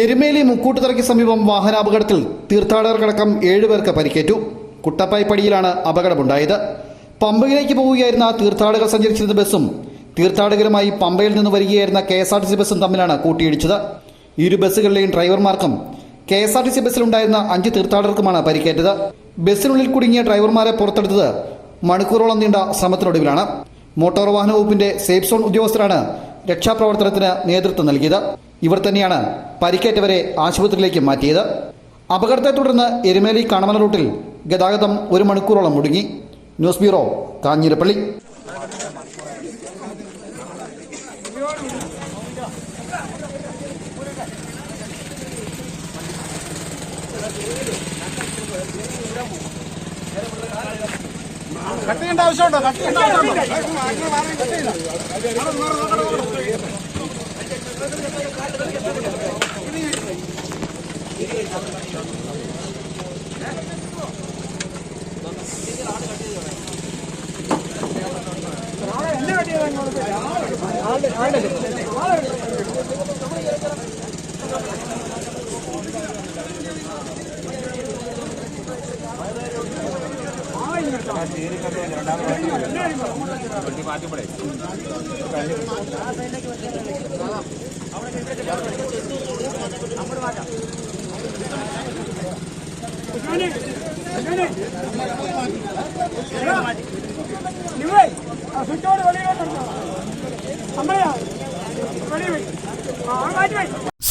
എരുമേലി മുക്കൂട്ടുതറയ്ക്ക് സമീപം വാഹനാപകടത്തിൽ തീർത്ഥാടകർക്കടക്കം ഏഴുപേർക്ക് പരിക്കേറ്റു. കുട്ടപ്പായ്പടിയിലാണ് അപകടമുണ്ടായത്. പമ്പയിലേക്ക് പോവുകയായിരുന്ന തീർത്ഥാടകർ സഞ്ചരിച്ചിരുന്ന ബസ്സും തീർത്ഥാടകരുമായി പമ്പയിൽ നിന്ന് വരികയായിരുന്ന K S R T C ബസ്സും തമ്മിലാണ് കൂട്ടിയിടിച്ചത്. ഇരു ബസ്സുകളിലെയും ഡ്രൈവർമാർക്കും K S R T C ബസ്സിലുണ്ടായിരുന്ന അഞ്ച് തീർത്ഥാടകർക്കുമാണ് പരിക്കേറ്റത്. ബസ്സിനുള്ളിൽ കുടുങ്ങിയ ഡ്രൈവർമാരെ പുറത്തെടുത്തത് മണിക്കൂറോളം നീണ്ട ശ്രമത്തിനൊടുവിലാണ്. മോട്ടോർ വാഹന വകുപ്പിന്റെ സേഫ് സോൺ ഉദ്യോഗസ്ഥരാണ് രക്ഷാപ്രവർത്തനത്തിന് നേതൃത്വം നൽകിയത്. ഇവർ തന്നെയാണ് പരിക്കേറ്റവരെ ആശുപത്രിയിലേക്ക് മാറ്റിയത്. അപകടത്തെ തുടർന്ന് എരുമേലി കാണമല റൂട്ടിൽ ഗതാഗതം ഒരു മണിക്കൂറോളം മുടങ്ങി. News bureau Kanjirappally. കട്ട് ചെയ്യേണ്ട ആവശ്യമുണ്ടോ കട്ട് ചെയ്യേണ്ട ആവശ്യമുണ്ടോ നിങ്ങളെ സ്വിച്ചോട് വെളിയിലോട്ട് അമ്മയാ വെളിയിൽ ആ മാറ്റി.